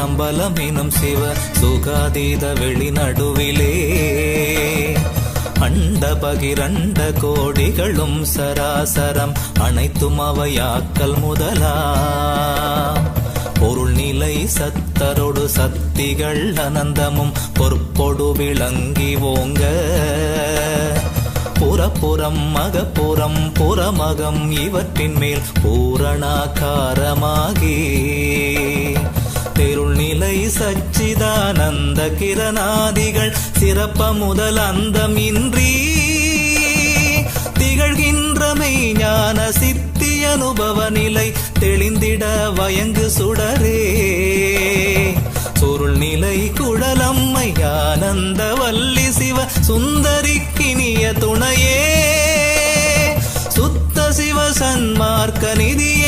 பரம்பலம் சிவ சுகாதீத வெளி நடுவிலே அண்ட பகிரண்ட கோடிகளும் சராசரம் அனைத்தும் அவையாக்கல் முதலா பொருள் நிலை சத்தரோடு சக்திகள் அனந்தமும் பொற்பொடு விளங்கி ஓங்க புறப்புறம் மகப்புறம் புறமகம் இவற்றின் மேல் பூரணாகாரமாகி நிலை சச்சிதானந்த கிரணாதிகள் சிறப்ப முதல் அந்தமின்றி திகழ்கின்றமை ஞான சித்தி அனுபவ நிலை தெளிந்திட வயங்கு சுடரே. சுருள் நிலை குழலம்மை ஆனந்த வல்லி சிவ சுந்தரிக்கினிய துணையே. சுத்த சிவ சன்மார்க்க நிதி